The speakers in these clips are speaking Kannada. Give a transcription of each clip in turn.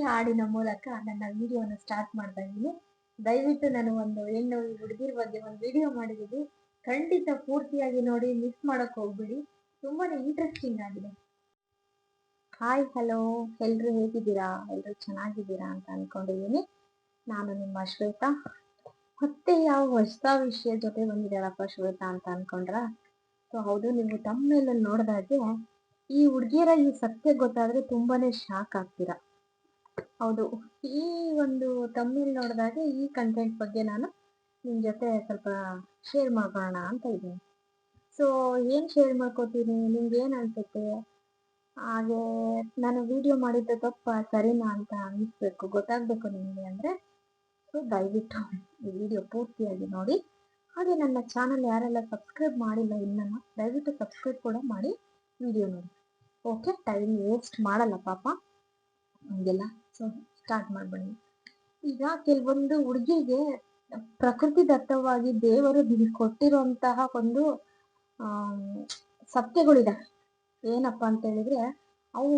ಹಾಡಿನ ಮೂಲಕ ನನ್ನ ವಿಡಿಯೋನ ಸ್ಟಾರ್ಟ್ ಮಾಡ್ತಾ ಇದ್ದೀನಿ ದಯವಿಟ್ಟು ನಾನು ಒಂದು ಹೆಣ್ಣು ಹುಡುಗಿರ ಬಗ್ಗೆ ಒಂದು ವಿಡಿಯೋ ಮಾಡಿದ್ದೀನಿ ಖಂಡಿತ ಪೂರ್ತಿಯಾಗಿ ನೋಡಿ ಮಿಸ್ ಮಾಡಕ್ ಹೋಗ್ಬೇಡಿ. ತುಂಬಾನೇ ಇಂಟ್ರೆಸ್ಟಿಂಗ್ ಆಗಿದೆ. ಹಾಯ್ ಹಲೋ ಎಲ್ರು ಹೇಗಿದ್ದೀರಾ? ಎಲ್ರು ಚೆನ್ನಾಗಿದ್ದೀರಾ ಅಂತ ಅನ್ಕೊಂಡಿದ್ದೀನಿ ನಾನು ನಿಮ್ಮ ಶ್ವೇತಾ. ಮತ್ತೆ ಯಾವ ಹೊಸ ವಿಷಯ ಜೊತೆ ಬಂದಿದ್ದಾಳಪ್ಪ ಶ್ವೇತಾ ಅಂತ ಅನ್ಕೊಂಡ್ರ? ಸೊ ಹೌದು, ನೀವು ತಮ್ಮಲ್ಲಿ ನೋಡಿದಾಗೆ ಈ ಹುಡುಗಿಯರ ಈ ಸತ್ಯ ಗೊತ್ತಾದ್ರೆ ತುಂಬಾನೇ ಶಾಕ್ ಆಗ್ತೀರಾ. ಹೌದು. ಈ ಒಂದು ತಮ್ಮಲ್ಲಿ ನೋಡಿದಾಗ ಈ ಕಂಟೆಂಟ್ ಬಗ್ಗೆ ನಾನು ನಿಮ್ಮ ಜೊತೆ ಸ್ವಲ್ಪ ಶೇರ್ ಮಾಡೋಣ ಅಂತ ಇದ್ದೀನಿ. ಸೊ ಏನು ಶೇರ್ ಮಾಡ್ಕೋತೀನಿ ನಿಮ್ಗೆ ಏನು ಅನ್ಸುತ್ತೆ? ಹಾಗೆ ನಾನು ವಿಡಿಯೋ ಮಾಡಿದ್ದ ತಪ್ಪ, ಸರಿನಾ ಅಂತ ಅನಿಸ್ಬೇಕು. ಗೊತ್ತಾಗಬೇಕು ನಿಮಗೆ ಅಂದ್ರೆ ಸೊ ದಯವಿಟ್ಟು ಈ ವಿಡಿಯೋ ಪೂರ್ತಿಯಾಗಿ ನೋಡಿ. ಹಾಗೆ ನನ್ನ ಚಾನಲ್ ಯಾರೆಲ್ಲ ಸಬ್ಸ್ಕ್ರೈಬ್ ಮಾಡಿಲ್ಲ ಇನ್ನೂ ದಯವಿಟ್ಟು ಸಬ್ಸ್ಕ್ರೈಬ್ ಕೂಡ ಮಾಡಿ ವಿಡಿಯೋ ನೋಡಿ. ಓಕೆ ಟೈಮ್ ವೇಸ್ಟ್ ಮಾಡಲ್ಲ ಪಾಪ. ಹಂಗೆಲ್ಲ ಸ್ಟಾರ್ಟ್ ಮಾಡ್ಬನ್ನಿ. ಈಗ ಕೆಲವೊಂದು ಹುಡುಗಿಗೆ ಪ್ರಕೃತಿ ದತ್ತವಾಗಿ ದೇವರು ಕೊಟ್ಟಿರುವಂತಹ ಒಂದು ಸತ್ಯಗಳಿದೆ. ಏನಪ್ಪಾ ಅಂತ ಹೇಳಿದ್ರೆ, ಅವು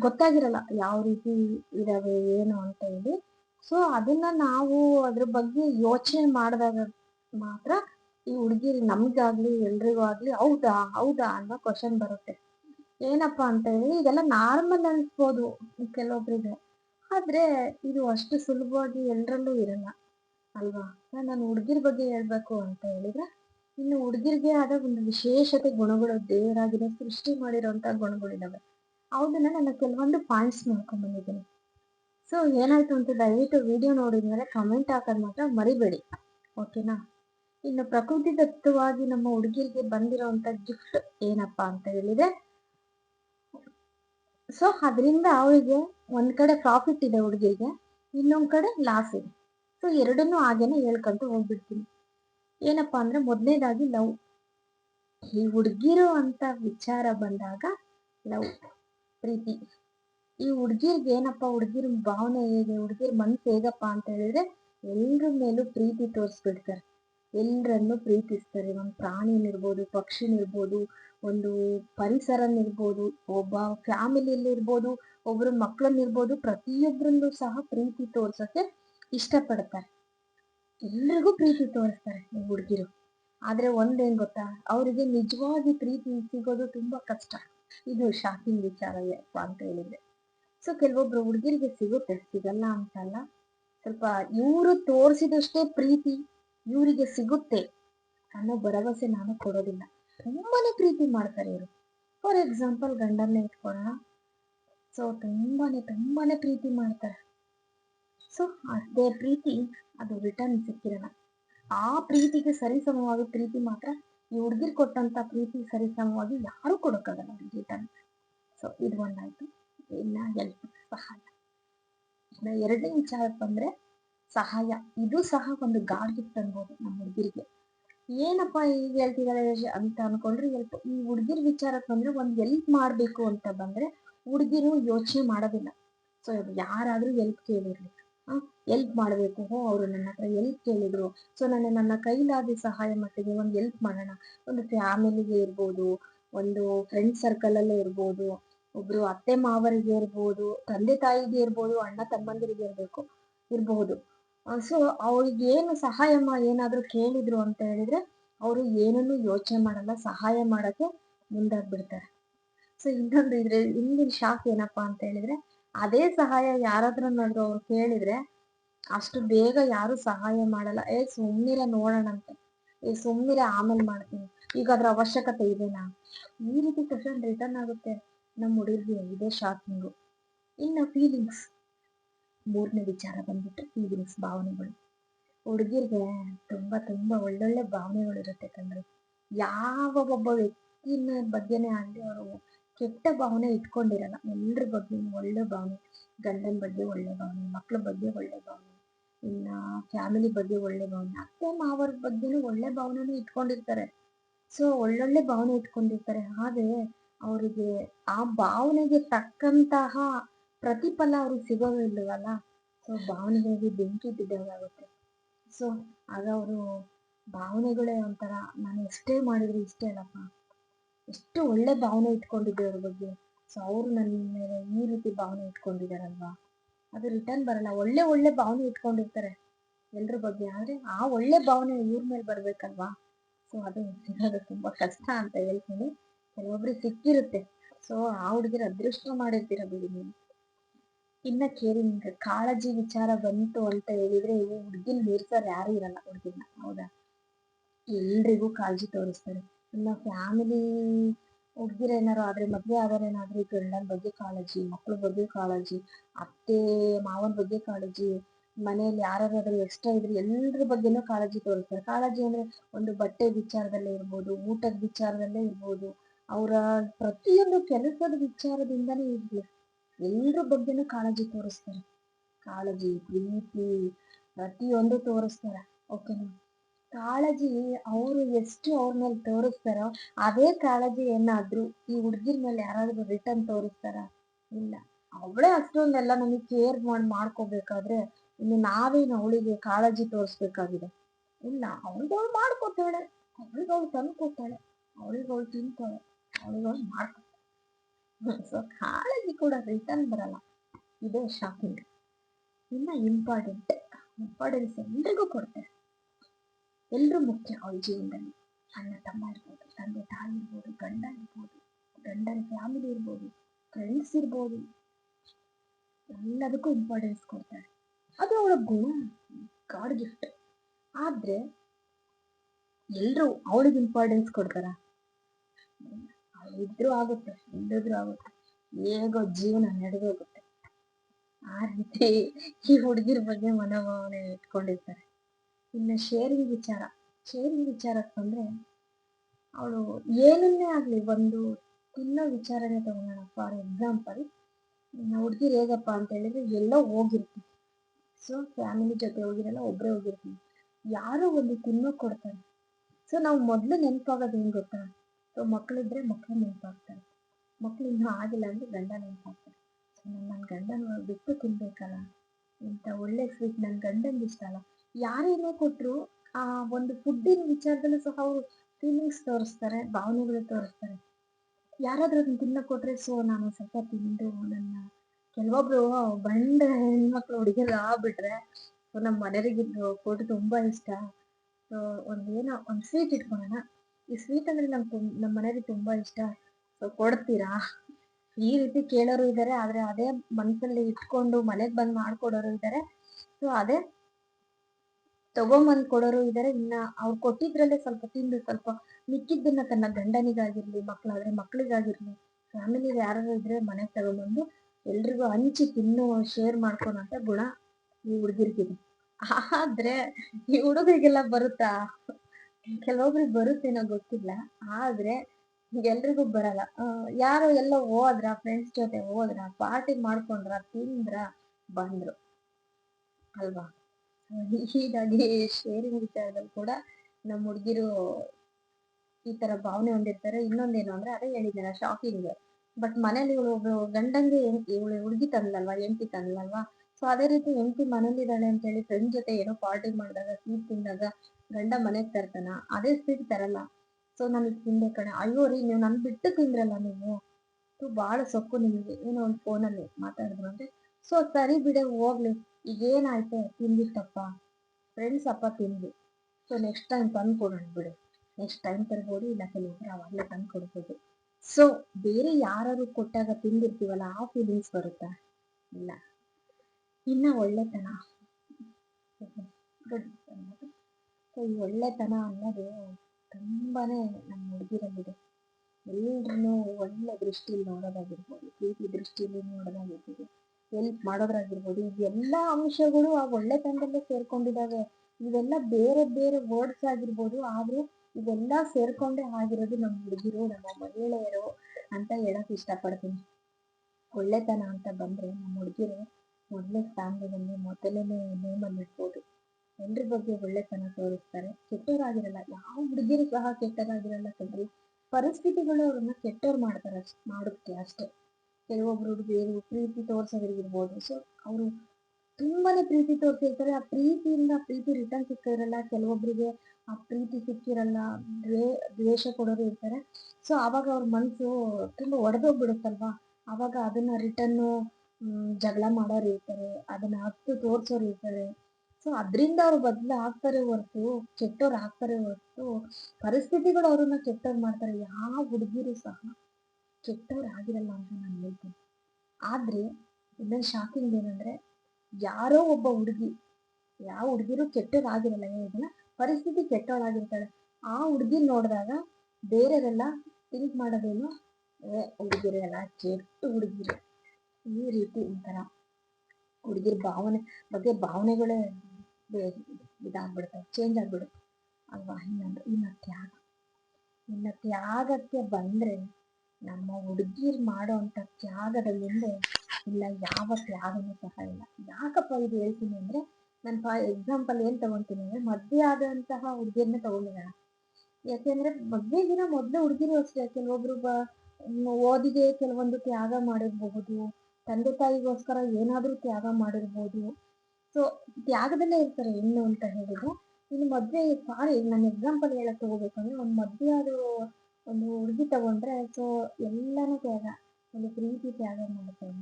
ಗೊತ್ತಾಗಿರಲ್ಲ ಯಾವ ರೀತಿ ಇದಾವೆ, ಏನು ಅಂತ ಹೇಳಿ. ಸೊ ಅದನ್ನ ನಾವು ಅದ್ರ ಬಗ್ಗೆ ಯೋಚನೆ ಮಾಡಿದಾಗ ಮಾತ್ರ ಈ ಹುಡುಗಿ ನಮ್ಗಾಗ್ಲಿ, ಎಲ್ರಿಗೂ ಆಗ್ಲಿ ಹೌದಾ ಹೌದಾ ಅನ್ನೋ ಕ್ವಶನ್ ಬರುತ್ತೆ. ಏನಪ್ಪಾ ಅಂತ ಹೇಳಿ ಇದೆಲ್ಲ ನಾರ್ಮಲ್ ಅನ್ಸ್ಬೋದು ಕೆಲವೊಬ್ರಿಗೆ. ಆದ್ರೆ ಇದು ಅಷ್ಟು ಸುಲಭವಾಗಿ ಎಲ್ರಲ್ಲೂ ಇರಲ್ಲ, ಅಲ್ವಾ? ನಾನು ಹುಡುಗಿರ ಬಗ್ಗೆ ಹೇಳ್ಬೇಕು ಅಂತ ಹೇಳಿದ್ರೆ, ಇನ್ನು ಹುಡುಗಿರ್ಗೆ ಆದ ಒಂದು ವಿಶೇಷತೆ ಗುಣಗಳು, ದೇವರಾಗಿರೋ ಸೃಷ್ಟಿ ಮಾಡಿರೋಂತ ಗುಣಗಳಿದಾವೆ ಅವನ್ನ ನಾನು ಕೆಲವೊಂದು ಪಾಯಿಂಟ್ಸ್ ನೋಡ್ಕೊಂಡ್ ಬಂದಿದ್ದೀನಿ. ಸೊ ಏನಾಯ್ತು ಅಂತ ದಯವಿಟ್ಟು ವಿಡಿಯೋ ನೋಡಿದ ಮೇಲೆ ಕಮೆಂಟ್ ಹಾಕೋದ್ ಮಾತ್ರ ಮರಿಬೇಡಿ. ಓಕೆನಾ ಇನ್ನು ಪ್ರಕೃತಿ ದತ್ತವಾಗಿ ನಮ್ಮ ಹುಡುಗಿರಿಗೆ ಬಂದಿರೋಂತ ಗಿಫ್ಟ್ ಏನಪ್ಪಾ ಅಂತ ಹೇಳಿದೆ ಸೊ ಅದರಿಂದ ಅವಳಿಗೆ ಒಂದ್ ಕಡೆ ಪ್ರಾಫಿಟ್ ಇದೆ ಹುಡುಗಿಗೆ, ಇನ್ನೊಂದ್ ಕಡೆ ಲಾಸ್ ಇದೆ. ಸೊ ಎರಡನ್ನೂ ಹಾಗೇನೆ ಹೇಳ್ಕೊಂತ ಹೋಗ್ಬಿಡ್ತೀನಿ. ಏನಪ್ಪಾ ಅಂದ್ರೆ ಮೊದಲನೇದಾಗಿ ಲವ್ ಈ ಹುಡುಗಿರು ಅಂತ ವಿಚಾರ ಬಂದಾಗ ಲವ್ ಪ್ರೀತಿ. ಈ ಹುಡುಗಿರ್ಗೆ ಏನಪ್ಪ, ಹುಡುಗಿರ್ ಭಾವನೆ ಹೇಗೆ, ಹುಡುಗಿರ್ ಮನ್ಸು ಹೇಗಪ್ಪ ಅಂತ ಹೇಳಿದ್ರೆ ಎಲ್ರ ಮೇಲೂ ಪ್ರೀತಿ ತೋರಿಸ್ಬಿಡ್ತಾರೆ. ಎಲ್ರನ್ನು ಪ್ರೀತಿಸ್ತಾರೆ. ಒಂದು ಪ್ರಾಣಿನಿರ್ಬೋದು ಪಕ್ಷಿನಿರ್ಬೋದು ಒಂದು ಪರಿಸರನಿರ್ಬೋದು ಒಬ್ಬ ಫ್ಯಾಮಿಲಿಯಲ್ಲಿ ಇರ್ಬೋದು ಒಬ್ರು ಮಕ್ಕಳನ್ನಿರ್ಬೋದು ಪ್ರತಿಯೊಬ್ಬರಲ್ಲೂ ಸಹ ಪ್ರೀತಿ ತೋರ್ಸಕ್ಕೆ ಇಷ್ಟಪಡ್ತಾರೆ. ಎಲ್ರಿಗೂ ಪ್ರೀತಿ ತೋರಿಸ್ತಾರೆ ಈ ಹುಡುಗಿರು. ಆದ್ರೆ ಒಂದೇನ್ ಗೊತ್ತಾ? ಅವರಿಗೆ ನಿಜವಾಗಿ ಪ್ರೀತಿ ಸಿಗೋದು ತುಂಬಾ ಕಷ್ಟ. ಇದು ಶಾಕಿಂಗ್ ವಿಚಾರ ಅಂತ ಹೇಳಿದ್ರೆ. ಸೊ ಕೆಲವೊಬ್ರು ಹುಡುಗಿರಿಗೆ ಸಿಗುತ್ತೆ. ಸಿಗಲ್ಲ ಅಂತಲ್ಲ ಸ್ವಲ್ಪ ಇವರು ತೋರಿಸಿದಷ್ಟೇ ಪ್ರೀತಿ ಇವರಿಗೆ ಸಿಗುತ್ತೆ ಅನ್ನೋ ಭರವಸೆ ನಾನು ಕೊಡೋದಿಲ್ಲ. ತುಂಬಾನೇ ಪ್ರೀತಿ ಮಾಡ್ತಾರೆ ಇವರು. ಫಾರ್ ಎಕ್ಸಾಂಪಲ್ ಗಂಡನ್ನೇ ಇಟ್ಕೊಳ್ಳೋಣ ಸೊ ತುಂಬಾನೇ ತುಂಬಾ ಪ್ರೀತಿ ಮಾಡ್ತಾರೆ. ಸೊ ಅದೇ ಪ್ರೀತಿ, ಅದು ರಿಟರ್ನ್ ಸಿಕ್ಕಿರಲ್ಲ. ಆ ಪ್ರೀತಿಗೆ ಸರಿಸಮವಾಗಿ ಪ್ರೀತಿ ಮಾತ್ರ ಈ ಹುಡುಗಿರ್ ಕೊಟ್ಟಂತ ಪ್ರೀತಿ ಸರಿಸಮವಾಗಿ ಯಾರು ಕೊಡೋಕ್ಕಾಗಲ್ಲ ರಿಟರ್ನ್ ಸೊ ಇದು ಒಂದಾಯ್ತು. ಇನ್ನ ಹೆಲ್ಪ್ ಸಹಾಯ. ಎರಡನೇ ವಿಚಾರಕ್ಕೆ ಬಂದ್ರೆ ಸಹಾಯ. ಇದು ಸಹ ಒಂದು ಗಾಡ್ ಗಿಫ್ಟ್ ಅನ್ಬೋದು ನಮ್ಮ ಹುಡುಗಿರಿಗೆ. ಏನಪ್ಪ ಈಗ ಹೇಳ್ತಿದಾರೆ ಅಂತ ಅನ್ಕೊಂಡ್ರೆ ಹೆಲ್ಪ್ ಈ ಹುಡುಗಿರ್ ವಿಚಾರಕ್ಕೆ ಬಂದ್ರೆ ಒಂದ್ ಹೆಲ್ಪ್ ಮಾಡ್ಬೇಕು ಅಂತ ಬಂದ್ರೆ ಹುಡುಗಿರು ಯೋಚನೆ ಮಾಡೋದಿಲ್ಲ. ಸೊ ಯಾರಾದರೂ ಹೆಲ್ಪ್ ಕೇಳಿರ್ಲಿ. ಎಲ್ಪ್ ಮಾಡಬೇಕು. ಹೋ ಅವರು ನನ್ನ ಹತ್ರ ಎಲ್ಪ್ ಕೇಳಿದ್ರು. ಸೊ ನಾನು ನನ್ನ ಕೈಲಾದ ಸಹಾಯ ಮಟ್ಟಿಗೆ ಒಂದು ಹೆಲ್ಪ್ ಮಾಡೋಣ. ಒಂದು ಫ್ಯಾಮಿಲಿಗೆ ಇರ್ಬೋದು, ಒಂದು ಫ್ರೆಂಡ್ ಸರ್ಕಲಲ್ಲೇ ಇರ್ಬೋದು, ಒಬ್ರು ಅತ್ತೆ ಮಾವರಿಗೆ ಇರ್ಬೋದು, ತಂದೆ ತಾಯಿಗೆ ಇರ್ಬೋದು, ಅಣ್ಣ ತಮ್ಮಂದಿರಿಗೆ ಇರಬೇಕು ಇರ್ಬಹುದು ಸೊ ಅವ್ರಿಗೆ ಏನು ಸಹಾಯ ಏನಾದ್ರೂ ಕೇಳಿದ್ರು ಅಂತ ಹೇಳಿದ್ರೆ, ಅವರು ಏನನ್ನು ಯೋಚನೆ ಮಾಡಲ್ಲ, ಸಹಾಯ ಮಾಡಕ್ಕೆ ಮುಂದಾಗ್ಬಿಡ್ತಾರೆ. ಸೊ ಇನ್ನೊಂದು ಇದ್ರೆ ಹಿಂದಿನ ಶಾಕ್ ಏನಪ್ಪಾ ಅಂತ ಹೇಳಿದ್ರೆ, ಅದೇ ಸಹಾಯ ಯಾರಾದ್ರನ್ನಾದ್ರೂ ಅವ್ರು ಕೇಳಿದ್ರೆ, ಅಷ್ಟು ಬೇಗ ಯಾರು ಸಹಾಯ ಮಾಡಲ್ಲ. ಏ ಸುಮ್ಮನೆ ನೋಡೋಣ ಅಂತ ಏ ಸುಮ್ಮನೆ ಆಮೇಲೆ ಮಾಡ್ತೀನಿ. ಈಗ ಅದ್ರ ಅವಶ್ಯಕತೆ ಇದೆನಾ? ಈ ರೀತಿ ಕ್ವಶನ್ ರಿಟರ್ನ್ ಆಗುತ್ತೆ. ನಮ್ಮ ಹುಡುಗರಿಗೆ ಇದೇ ಶಾಕಿಂಗು ಇನ್ನು ಫೀಲಿಂಗ್ಸ್ ಮೂರನೇ ವಿಚಾರ ಬಂದ್ಬಿಟ್ಟು ಫೀಲಿಂಗ್ಸ್ ಭಾವನೆಗಳು. ಹುಡುಗಿರ್ಗೆ ತುಂಬಾ ತುಂಬಾ ಒಳ್ಳೊಳ್ಳೆ ಭಾವನೆಗಳಿರುತ್ತೆ ಕಣ್ರಿ ಯಾವ ಒಬ್ಬ ವ್ಯಕ್ತಿನ ಬಗ್ಗೆನೇ ಆಗಲಿ, ಅವರು ಕೆಟ್ಟ ಭಾವನೆ ಇಟ್ಕೊಂಡಿರಲ್ಲ. ಎಲ್ರ ಬಗ್ಗೆ ಒಳ್ಳೆ ಭಾವನೆ. ಗಂಡನ ಬಗ್ಗೆ ಒಳ್ಳೆ ಭಾವನೆ, ಮಕ್ಳ ಬಗ್ಗೆ ಒಳ್ಳೆ ಭಾವನೆ, ಇನ್ನ ಫ್ಯಾಮಿಲಿ ಬಗ್ಗೆ ಒಳ್ಳೆ ಭಾವನೆ. ಅತ್ತೆ, ಮಾವರ ಬಗ್ಗೆನೂ ಒಳ್ಳೆ ಭಾವನೆನೂ ಇಟ್ಕೊಂಡಿರ್ತಾರೆ. ಸೊ ಒಳ್ಳೊಳ್ಳೆ ಭಾವನೆ ಇಟ್ಕೊಂಡಿರ್ತಾರೆ. ಹಾಗೆ ಅವರಿಗೆ ಆ ಭಾವನೆಗೆ ತಕ್ಕಂತಹ ಪ್ರತಿಫಲ ಅವ್ರಿಗೆ ಸಿಗೋದು ಇಲ್ಲವಲ್ಲ? ಸೊ ಭಾವನೆಗಳಿಗೆ ಬೆಂಕಿ ಬಿದ್ದಾಗುತ್ತೆ ಸೊ ಆಗ ಅವರು ಭಾವನೆಗಳೇ ಒಂಥರ, ನಾನು ಎಷ್ಟೇ ಮಾಡಿದ್ರು ಇಷ್ಟೇ ಅಲ್ಲಪ್ಪ. ಎಷ್ಟು ಒಳ್ಳೆ ಭಾವನೆ ಇಟ್ಕೊಂಡಿದ್ದೆ ಅವ್ರ ಬಗ್ಗೆ. ಸೊ ಅವರು ನನ್ನ ಮೇಲೆ ಈ ರೀತಿ ಭಾವನೆ ಇಟ್ಕೊಂಡಿದ್ದಾರಲ್ವಾ? ಅದು ರಿಟರ್ನ್ ಬರಲ್ಲ. ಒಳ್ಳೆ ಒಳ್ಳೆ ಭಾವನೆ ಇಟ್ಕೊಂಡಿರ್ತಾರೆ ಎಲ್ರ ಬಗ್ಗೆ. ಆದರೆ ಆ ಒಳ್ಳೆ ಭಾವನೆ ಇವ್ರ ಮೇಲೆ ಬರಬೇಕಲ್ವಾ? ಸೊ ಅದು ಅದು ತುಂಬಾ ಕಷ್ಟ ಅಂತ ಹೇಳ್ತೀನಿ. ಕೆಲವೊಬ್ರಿಗೆ ಸಿಕ್ಕಿರುತ್ತೆ. ಸೊ ಆ ಹುಡುಗಿರ ಅದೃಷ್ಟ ಮಾಡಿರ್ತೀರ ಬಿಡಿ ನೀವು. ಇನ್ನ ಕೇರಿಂಗ್ ಕಾಳಜಿ ವಿಚಾರ ಬಂತು ಅಂತ ಹೇಳಿದ್ರೆ ಹುಡ್ಗಿನ್ ಮೀರ್ಸೋರು ಯಾರು ಇರಲ್ಲ ಹುಡುಗಿನ ಹೌದಾ? ಎಲ್ರಿಗೂ ಕಾಳಜಿ ತೋರಿಸ್ತಾರೆ. ಇನ್ನ ಫ್ಯಾಮಿಲಿ ಹುಡ್ಗಿರ ಏನಾರು ಆದ್ರೆ, ಮದ್ವೆ ಆದರೇನಾದ್ರೂ ಗಂಡನ ಬಗ್ಗೆ ಕಾಳಜಿ, ಮಕ್ಳ ಬಗ್ಗೆ ಕಾಳಜಿ, ಅತ್ತೆ, ಮಾವನ ಬಗ್ಗೆ ಕಾಳಜಿ, ಮನೆಯಲ್ಲಿ ಯಾರಾದರೂ ಎಕ್ಸ್ಟ್ರಾ ಇದ್ರೆ ಎಲ್ಲರ ಬಗ್ಗೆನೂ ಕಾಳಜಿ ತೋರಿಸ್ತಾರೆ. ಕಾಳಜಿ ಅಂದ್ರೆ ಒಂದು ಬಟ್ಟೆ ವಿಚಾರದಲ್ಲೇ ಇರ್ಬೋದು, ಊಟದ ವಿಚಾರದಲ್ಲೇ ಇರ್ಬೋದು, ಅವರ ಪ್ರತಿಯೊಂದು ಕೆಲಸದ ವಿಚಾರದಿಂದಲೇ ಇರ್ಲಿ. ಎಲ್ಲರ ಬಗ್ಗೆನೂ ಕಾಳಜಿ ತೋರಿಸ್ತಾರೆ. ಕಾಳಜಿ, ಪ್ರೀತಿ ಪ್ರತಿಯೊಂದು ತೋರಿಸ್ತಾರೆ. ಓಕೆನಾ ಕಾಳಜಿ ಅವರು ಎಷ್ಟು ಅವ್ರ ಮೇಲೆ ತೋರಿಸ್ತಾರೋ ಅದೇ ಕಾಳಜಿ ಏನಾದ್ರೂ ಈ ಹುಡುಗಿರ ಮೇಲೆ ಯಾರಾದ್ರೂ ರಿಟರ್ನ್ ತೋರಿಸ್ತಾರ? ಇಲ್ಲ. ಅವಳೇ ಅಷ್ಟೊಂದೆಲ್ಲ ನಮಗೆ ಕೇರ್ ಮಾಡಿ, ಮಾಡ್ಕೋಬೇಕಾದ್ರೆ ಇನ್ನು ನಾವೇನು ಅವಳಿಗೆ ಕಾಳಜಿ ತೋರಿಸ್ಬೇಕಾಗಿದೆ? ಇಲ್ಲ. ಅವಳಿಗವಳು ಮಾಡ್ಕೋತಾಳೆ. ಅವಳಿಗವಳು ತಂದ್ಕೊತಾಳೆ. ಅವಳಿಗವಳು ತಿಂತಾಳೆ. ಅವಳಿಗವಳು ಮಾಡ್ಕೊತಾಳೆ. ಸೊ ಕಾಳಜಿ ಕೂಡ ರಿಟರ್ನ್ ಬರಲ್ಲ. ಇದೇ ಶಾಕಿಂಗ್ ಇನ್ನ ಇಂಪಾರ್ಟೆಂಟ್ ಇಂಪಾರ್ಟೆನ್ಸ್ ಎಲ್ರಿಗೂ ಕೊಡ್ತಾರೆ. ಎಲ್ರು ಮುಖ್ಯ ಅವಳ ಜೀವನದಲ್ಲಿ ಅಣ್ಣ, ತಮ್ಮ ಇರ್ಬೋದು, ತಂದೆ, ತಾಯಿ ಇರ್ಬೋದು, ಗಂಡ ಇರ್ಬೋದು, ಗಂಡನ ಫ್ಯಾಮಿಲಿ ಇರ್ಬೋದು ಫ್ರೆಂಡ್ಸ್ ಇರ್ಬೋದು. ಎಲ್ಲದಕ್ಕೂ ಇಂಪಾರ್ಟೆನ್ಸ್ ಕೊಡ್ತಾರೆ. ಅದು ಅವಳ ಗುಣ ಗಾಡ್ ಗಿಫ್ಟ್ ಆದ್ರೆ ಎಲ್ಲರೂ ಅವಳಿಗೆ ಇಂಪಾರ್ಟೆನ್ಸ್ ಕೊಡ್ತಾರ? ಇದ್ರೂ ಆಗುತ್ತೆ ಇಲ್ಲದ್ರು ಆಗುತ್ತೆ. ಹೇಗೋ ಜೀವನ ನಡೆದೋಗುತ್ತೆ. ಆ ರೀತಿ ಈ ಹುಡುಗಿರ ಬಗ್ಗೆ ಮನೋಭಾವನೆ ಇಟ್ಕೊಂಡಿರ್ತಾರೆ. ಇನ್ನು ಶೇರಿಂಗ್ ವಿಚಾರ ಶೇರಿಂಗ್ ವಿಚಾರಕ್ಕೆ ಬಂದರೆ ಅವಳು ಏನನ್ನೇ ಆಗಲಿ ಒಂದು ತಿನ್ನೋ ವಿಚಾರನೇ ತಗೊಳ್ಳೋಣ ಫಾರ್ ಎಕ್ಸಾಂಪಲ್ ಹುಡುಗಿ ಹೇಗಪ್ಪ ಅಂತ ಹೇಳಿದ್ರೆ ಎಲ್ಲ ಹೋಗಿರ್ತೀವಿ ಸೊ ಫ್ಯಾಮಿಲಿ ಜೊತೆ ಹೋಗಿರಲ್ಲ ಒಬ್ಬರೇ ಹೋಗಿರ್ತೀನಿ ಯಾರೋ ಒಂದು ತಿನ್ನೋ ಕೊಡ್ತಾರೆ ಸೊ ನಾವು ಮೊದಲು ನೆನಪಾಗೋದು ಏನು ಗೊತ್ತಾ? ಸೊ ಮಕ್ಕಳಿದ್ರೆ ಮಕ್ಕಳು ನೆನಪಾಗ್ತಾರೆ. ಮಕ್ಕಳು ಇನ್ನೂ ಆಗಿಲ್ಲ ಅಂದರೆ ಗಂಡ ನೆನಪಾಗ್ತಾರೆ. ಸೊ ನನ್ನ ಗಂಡನ ಬಿಟ್ಟು ತಿನ್ನಬೇಕಲ್ಲ ಇಂಥ ಒಳ್ಳೆ ಸ್ವೀಟ್ ನನ್ನ ಗಂಡನಿಗೆ ಇಷ್ಟ ಅಲ್ಲ. ಯಾರೇನೋ ಕೊಟ್ಟರು ಆ ಒಂದು ಫುಡ್ಡಿನ ವಿಚಾರದಲ್ಲೂ ಸಹ ಅವರು ಫೀಲಿಂಗ್ಸ್ ತೋರಿಸ್ತಾರೆ, ಭಾವನೆಗಳು ತೋರಿಸ್ತಾರೆ. ಯಾರಾದರೂ ಅದನ್ನು ತಿನ್ನ ಕೊಟ್ಟರೆ ಸೊ, ನಾನು ಸ್ವಲ್ಪ ತಿಂದು ನನ್ನ ಕೆಲವೊಬ್ರು ಬಂಡ ಹೆಣ್ಮಕ್ಳು ಹುಡುಗಿಯರು ಆಗ್ಬಿಟ್ರೆ, ಸೊ ನಮ್ಮ ಮನೆಯವರಿಗಿದ್ದು ಫುಡ್ ತುಂಬ ಇಷ್ಟ. ಸೊ ಒಂದೇನೋ ಒಂದು ಸ್ವೀಟ್ ಇಟ್ಕೊಳ್ಳೋಣ. ಈ ಸ್ವೀಟ್ ಅಂದರೆ ನಮ್ಮ ತುಂಬ ನಮ್ಮ ಮನೆಯವ್ರಿಗೆ ತುಂಬ ಇಷ್ಟ. ಸೊ, ಕೊಡ್ತೀರಾ? ಈ ರೀತಿ ಕೇಳೋರು ಇದ್ದಾರೆ ಆದರೆ ಅದೇ ಮನಸ್ಸಲ್ಲಿ ಇಟ್ಕೊಂಡು ಮನೆಗೆ ಬಂದು ಮಾಡಿಕೊಡೋರು ಇದ್ದಾರೆ ಸೊ, ಅದೇ ತಗೊಂಬಂದ್ ಕೊಡೋರು ಇದಾರೆ. ಇನ್ನ ಅವ್ರು ಕೊಟ್ಟಿದ್ರಲ್ಲೇ ಸ್ವಲ್ಪ ತಿಂದು ಸ್ವಲ್ಪ ಮಿಕ್ಕಿದ್ದನ್ನ ತನ್ನ ಗಂಡನಿಗಾಗಿರ್ಲಿ ಮಕ್ಳಾದ್ರೆ ಮಕ್ಳಿಗಾಗಿರ್ಲಿ ಫ್ಯಾಮಿಲಿ ಯಾರು ಇದ್ರೆ ಮನೆಗೆ ತಗೊಂಡ್ಬಂದು ಎಲ್ರಿಗೂ ಹಂಚಿ ತಿನ್ನು ಶೇರ್ ಮಾಡ್ಕೊಳಂತ ಗುಣ ಈ ಹುಡುಗಿರ್ಗಿದೆ. ಆದ್ರೆ ಈ ಹುಡುಗರಿಗೆಲ್ಲ ಬರುತ್ತಾ? ಕೆಲವೊಬ್ರಿಗೆ ಬರುತ್ತೇನೋ ಗೊತ್ತಿಲ್ಲ. ಆದ್ರೆ ಎಲ್ರಿಗೂ ಬರಲ್ಲ. ಯಾರೋ ಎಲ್ಲ ಹೋದ್ರ ಫ್ರೆಂಡ್ಸ್ ಜೊತೆ ಹೋದ್ರ ಪಾರ್ಟಿ ಮಾಡ್ಕೊಂಡ್ರ, ತಿಂದ್ರ, ಬಂದ್ರು. ಅಲ್ವಾ? ಹೀಗಾಗಿ ಶೇರಿಂಗ್ ವಿಚಾರದಲ್ಲಿ ಕೂಡ ನಮ್ಮ ಹುಡುಗಿರು ಈ ತರ ಭಾವನೆ ಹೊಂದಿರ್ತಾರೆ. ಇನ್ನೊಂದೇನು ಅಂದ್ರೆ ಅದೇ ಹೇಳಿದ್ದೀರ ಶಾಕಿಂಗ್ ಬಟ್ ಮನೇಲಿ ಇವಳು ಒಬ್ಳು ಗಂಡಂಗೆ ಇವಳು ಹುಡುಗಿ ತಂದಲ್ವಾ ಎಂಟಿ ತಂದಲ್ವಾ ಸೊ ಅದೇ ರೀತಿ ಹೆಂಡತಿ ಮನೇಲಿದ್ದಾಳೆ ಅಂತ ಹೇಳಿ ಫ್ರೆಂಡ್ ಜೊತೆ ಏನೋ ಪಾರ್ಟಿ ಮಾಡಿದಾಗ ಸ್ವೀಟ್ ತಿಂದಾಗ ಗಂಡ ಮನೆಗ್ ತರ್ತಾನ? ಅದೇ ಸ್ವೀಟ್ ತರಲ್ಲ. ಸೊ ನನಗೆ ತಿಂದೆ ಕಣೆ. ಅಯ್ಯೋ ರೀ, ನೀವು ನನ್ ಬಿಟ್ಟು ತಿಂದ್ರಲ್ಲ ನೀವು? ಬಹಳ ಸೊಕ್ಕು ನಿಮಗೆ. ಏನೋ ಒಂದು ಫೋನಲ್ಲಿ ಮಾತಾಡಿದ್ರು ಅಂದ್ರೆ, ಸೊ ಸರಿ ಬಿಡ, ಹೋಗ್ಲಿ. ಈಗ ಏನಾಯ್ತು? ತಿಂದಿತ್ತಪ್ಪ. ಫ್ರೆಂಡ್ಸ್ ಅಪ್ಪ ತಿಂದ್ವಿ ಸೊ ನೆಕ್ಸ್ಟ್ ಟೈಮ್ ತಂದು ಕೊಡೋಣ ಬಿಡು. ನೆಕ್ಸ್ಟ್ ಟೈಮ್ ತರ್ಬೋದು, ಇಲ್ಲ ಕೆಲವೊಬ್ಬರು ಅವಾಗಲೇ ತಂದು ಕೊಡ್ಬೋದು. ಸೊ ಬೇರೆ ಯಾರು ಕೊಟ್ಟಾಗ ತಿಂದಿರ್ತೀವಲ್ಲ, ಆ ಫೀಲಿಂಗ್ಸ್ ಬರುತ್ತಾ? ಇಲ್ಲ. ಇನ್ನ ಒಳ್ಳೆತನ. ಸೊ ಈ ಒಳ್ಳೆತನ ಅನ್ನೋದು ತುಂಬಾನೇ ನಮ್ಮ ಹುಡುಗಿರಲ್ಲಿದೆ ಎಲ್ರನ್ನೂ ಒಳ್ಳೆ ದೃಷ್ಟಿಯಲ್ಲಿ ನೋಡೋದಾಗಿರ್ಬೋದು, ಪ್ರೀತಿ ದೃಷ್ಟಿಯಲ್ಲಿ ನೋಡೋದಾಗಿರ್ಬೋದು. ಹೆಲ್ಪ್ ಮಾಡೋದ್ರಾಗಿರ್ಬೋದು. ಇದೆಲ್ಲ ಅಂಶಗಳು ಆ ಒಳ್ಳೆತನದಲ್ಲೇ ಸೇರ್ಕೊಂಡಿದ್ದಾವೆ. ಇವೆಲ್ಲ ಬೇರೆ ಬೇರೆ ವರ್ಡ್ಸ್ ಆಗಿರ್ಬೋದು. ಆದ್ರೂ ಇವೆಲ್ಲ ಸೇರ್ಕೊಂಡೆ ಆಗಿರೋದು ನಮ್ಮ ಹುಡುಗಿರು, ನಮ್ಮ ಮಹಿಳೆಯರು ಅಂತ ಹೇಳಕ್ ಇಷ್ಟಪಡ್ತೀನಿ. ಒಳ್ಳೆತನ ಅಂತ ಬಂದ್ರೆ ನಮ್ಮ ಹುಡುಗಿರು ಮೊದಲೇ ಸ್ಥಾನದಲ್ಲಿ ಮೊದಲನೇ ನೇಮಲ್ಲಿ ಇರ್ಬೋದು ಎಲ್ರ ಬಗ್ಗೆ ಒಳ್ಳೆತನ ತೋರಿಸ್ತಾರೆ. ಕೆಟ್ಟವರಾಗಿರಲ್ಲ ಯಾವ ಹುಡುಗಿರು ಸಹ ಕೆಟ್ಟದಾಗಿರಲ್ಲ ಕಣ್ರಿ. ಪರಿಸ್ಥಿತಿಗಳು ಅವ್ರನ್ನ ಕೆಟ್ಟವ್ರು ಮಾಡ್ತಾರೆ ಮಾಡುತ್ತೆ ಅಷ್ಟೇ. ಕೆಲವೊಬ್ರು ಹುಡುಗಿಯರು ಪ್ರೀತಿ ತೋರ್ಸೋದ್ರಿಗಿರ್ಬೋದು ಸೊ ಅವರು ತುಂಬಾನೇ ಪ್ರೀತಿ ತೋರಿಸಿರ್ತಾರೆ. ಆ ಪ್ರೀತಿಯಿಂದ ಪ್ರೀತಿ ರಿಟರ್ನ್ ಸಿಕ್ಕಿರಲ್ಲ ಕೆಲವೊಬ್ಬರಿಗೆ ಆ ಪ್ರೀತಿ ಸಿಕ್ಕಿರಲ್ಲ. ದ್ವೇ, ದ್ವೇಷ ಕೊಡೋರು ಇರ್ತಾರೆ. ಸೊ ಆವಾಗ ಅವ್ರ ಮನಸ್ಸು ತುಂಬ ಒಡೆದೋಗ್ಬಿಡುತ್ತಲ್ವಾ? ಆವಾಗ ಅದನ್ನ ರಿಟರ್ನು ಜಗಳ ಮಾಡೋರು ಇರ್ತಾರೆ. ಅದನ್ನ ಹತ್ತು ತೋರ್ಸೋರು ಇರ್ತಾರೆ. ಸೊ ಅದರಿಂದ ಅವ್ರು ಬದಲು ಆಗ್ತಾರೆ ಹೊರತು ಕೆಟ್ಟವ್ರು ಆಗ್ತಾರೆ ಹೊರತು, ಪರಿಸ್ಥಿತಿಗಳು ಅವ್ರನ್ನ ಕೆಟ್ಟವ್ರು ಮಾಡ್ತಾರೆ. ಯಾವ ಹುಡುಗಿರು ಸಹ ಕೆಟ್ಟವ್ರು ಆಗಿರಲ್ಲ ಅಂತ ನಾನು ಹೇಳ್ತೀನಿ. ಆದರೆ ಇನ್ನೊಂದು ಶಾಕಿಂಗ್ ಏನಂದ್ರೆ ಯಾರೋ ಒಬ್ಬ ಹುಡುಗಿ, ಯಾವ ಹುಡುಗಿರು ಕೆಟ್ಟದಾಗಿರಲ್ಲ ಇದನ್ನ ಪರಿಸ್ಥಿತಿ ಕೆಟ್ಟವಳಾಗಿರ್ತಾಳೆ ಆ ಹುಡುಗಿ ನೋಡಿದಾಗ ಬೇರೆಯವರೆಲ್ಲ ಥಿಂಕ್ ಮಾಡೋದೇನು, ಏ, ಹುಡುಗಿರೆಲ್ಲ ಕೆಟ್ಟ ಹುಡುಗಿರು. ಈ ರೀತಿ ಒಂಥರ ಹುಡುಗಿರ ಭಾವನೆ, ಬಗ್ಗೆ ಭಾವನೆಗಳೇ ಇದಾಗ್ಬಿಡ್ತವೆ ಚೇಂಜ್ ಆಗ್ಬಿಡುತ್ತೆ. ಅಲ್ವಾ? ಇನ್ನೊಂದು ಇನ್ನು ತ್ಯಾಗ ಇನ್ನು ತ್ಯಾಗಕ್ಕೆ ಬಂದ್ರೆ ನಮ್ಮ ಹುಡುಗೀರ್ ಮಾಡೋ ಅಂತ ತ್ಯಾಗದ ಮುಂದೆ ಇಲ್ಲ, ಯಾವ ತ್ಯಾಗನೂ ಸಹ ಇಲ್ಲ. ಯಾಕಪ್ಪ ಇದು ಹೇಳ್ತೀನಿ ಅಂದ್ರೆ, ನಾನು ಫಾರ್ ಎಕ್ಸಾಂಪಲ್ ಏನ್ ತಗೊಂತೀನಿ ಅಂದ್ರೆ, ಮದ್ವೆ ಆದಂತಹ ಹುಡುಗಿಯನ್ನ ತಗೊಂಡಿದ್ದಾನೆ ಯಾಕೆಂದ್ರೆ ಮದ್ವೆಗಿನ ಮೊದ್ಲು ಹುಡುಗಿರು ಅಷ್ಟೇ. ಕೆಲವೊಬ್ರು ಬ ಓದಿಗೆ ಕೆಲವೊಂದು ತ್ಯಾಗ ಮಾಡಿರಬಹುದು. ತಂದೆ ತಾಯಿಗೋಸ್ಕರ ಏನಾದ್ರೂ ತ್ಯಾಗ ಮಾಡಿರ್ಬೋದು. ಸೊ ತ್ಯಾಗದಲ್ಲೇ ಇರ್ತಾರೆ ಹೆಣ್ಣು ಅಂತ ಹೇಳಿದ್ರು, ಇನ್ನು ಮದ್ವೆ ಸಾರಿ ನಾನು ಎಕ್ಸಾಂಪಲ್ ಹೇಳಕ್ ಹೋಗ್ಬೇಕಂದ್ರೆ, ಒಂದು ಮದ್ವೆ ಆದ ಒಂದು ಹುಡುಗಿ ತಗೊಂಡ್ರೆ ಸೊ ಎಲ್ಲನೂ ತ್ಯಾಗ, ಒಂದು ಪ್ರೀತಿ ತ್ಯಾಗ ಮಾಡ್ತಾಳೆ